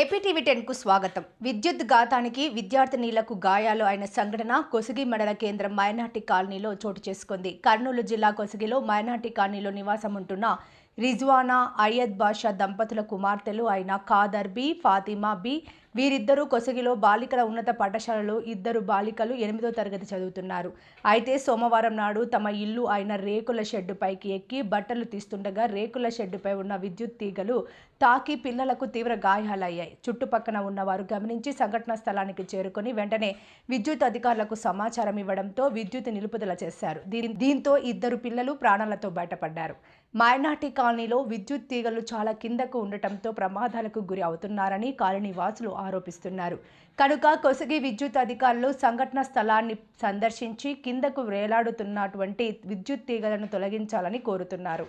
APTV టెన్కు స్వాగతం. విద్యుత్ ఘాతానికి విద్యార్థినీలకు గాయాలు అయిన సంఘటన కొసిగి మండల కేంద్రం మైనార్టీ కాలనీలో చోటు చేసుకుంది. కర్నూలు జిల్లా కొసిగిలో మైనార్టీ కాలనీలో నివాసం ఉంటున్న రిజ్వానా అయ్యద్ బాషా దంపతుల కుమార్తెలు అయిన ఖాదర్ బి ఫాతిమా బి వీరిద్దరూ కొసగిలో బాలికల ఉన్నత పాఠశాలలో ఇద్దరు బాలికలు ఎనిమిదో తరగతి చదువుతున్నారు. అయితే సోమవారం నాడు తమ ఇల్లు అయిన రేకుల షెడ్డు పైకి ఎక్కి బట్టలు తీస్తుండగా రేకుల షెడ్డుపై ఉన్న విద్యుత్ తీగలు తాకి పిల్లలకు తీవ్ర గాయాలయ్యాయి. చుట్టుపక్కన ఉన్నవారు గమనించి సంఘటనా స్థలానికి చేరుకొని వెంటనే విద్యుత్ అధికారులకు సమాచారం ఇవ్వడంతో విద్యుత్ నిలుపుదల చేశారు. దీని దీంతో ఇద్దరు పిల్లలు ప్రాణాలతో బయటపడ్డారు. మైనార్టీ కాలనీలో విద్యుత్ తీగలు చాలా కిందకు ఉండటంతో ప్రమాదాలకు గురి అవుతున్నారని కాలనీ వాసులు ఆరోపిస్తున్నారు. కనుక కొసగి విద్యుత్ అధికారులు సంఘటన స్థలాన్ని సందర్శించి కిందకు వేలాడుతున్నటువంటి విద్యుత్ తీగలను తొలగించాలని కోరుతున్నారు.